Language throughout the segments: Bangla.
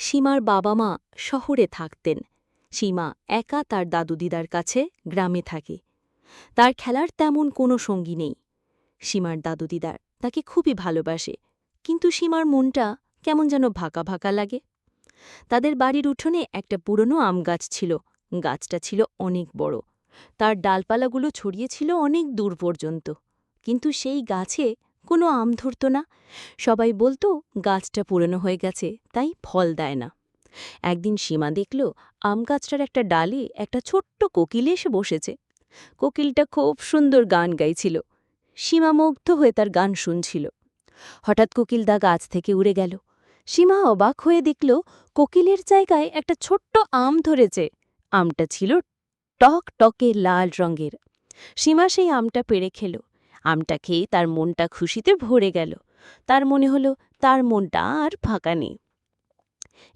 সীমার বাবা মা শহরে থাকতেন। সীমা একা তার দাদু দিদার কাছে গ্রামে থাকে। তার খেলার তেমন কোনো সঙ্গী নেই। সীমার দাদু দিদার তাকে খুবই ভালোবাসে, কিন্তু সীমার মনটা কেমন যেন ভাকা ভাকা লাগে। তাদের বাড়ির উঠোনে একটা পুরনো আম গাছ ছিল। গাছটা ছিল অনেক বড়। তার ডালপালাগুলো ছড়িয়েছিল অনেক দূর পর্যন্ত। কিন্তু সেই গাছে কোনো আম ধরত না। সবাই বলতো, গাছটা পুরনো হয়ে গেছে, তাই ফল দেয় না। একদিন সীমা দেখল, আম গাছটার একটা ডালে একটা ছোট্ট কোকিল এসে বসেছে। কোকিলটা খুব সুন্দর গান গাইছিল। সীমা মুগ্ধ হয়ে তার গান শুনছিল। হঠাৎ কোকিলদা গাছ থেকে উড়ে গেল। সীমা অবাক হয়ে দেখল, কোকিলের জায়গায় একটা ছোট্ট আম ধরেছে। আমটা ছিল টক টকে লাল রঙের। সীমা সেই আমটা পেড়ে খেল। আমটা খেয়ে তার মনটা খুশিতে ভরে গেল। তার মনে হলো, তার মনটা আর ফাঁকা নেই।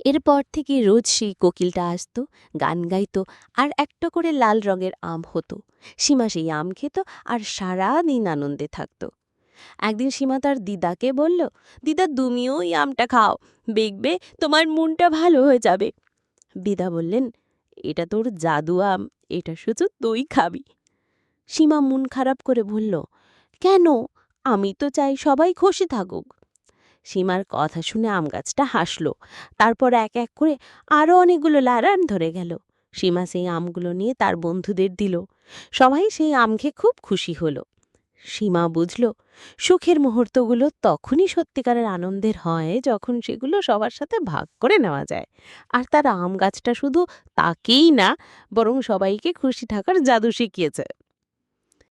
এরপর থেকে রোজ সেই কোকিলটা আসত, গান গাইত, আর একটা করে লাল রঙের আম হতো। সীমা সেই আম খেত আর সারা দিন আনন্দে থাকত। একদিন সীমা তার দিদাকে বলল, দিদা, তুমিও এই আমটা খাও, দেখবে তোমার মনটা ভালো হয়ে যাবে। দিদা বললেন, এটা তোর জাদু আম, এটা শুধু তুই খাবি। সীমা মন খারাপ করে বলল কেন? আমি তো চাই সবাই খুশি থাকুক। সীমার কথা শুনে আম গাছটা হাসল। তারপর এক এক করে আরও অনেকগুলো লারান ধরে গেল। সীমা সেই আমগুলো নিয়ে তার বন্ধুদের দিল। সবাই সেই আম খেয়ে খুব খুশি হলো। সীমা বুঝল, সুখের মুহূর্তগুলো তখনই সত্যিকারের আনন্দের হয় যখন সেগুলো সবার সাথে ভাগ করে নেওয়া যায়। আর তার আম গাছটা শুধু তাকেই না, বরং সবাইকে খুশি থাকার জাদু শিখিয়েছে।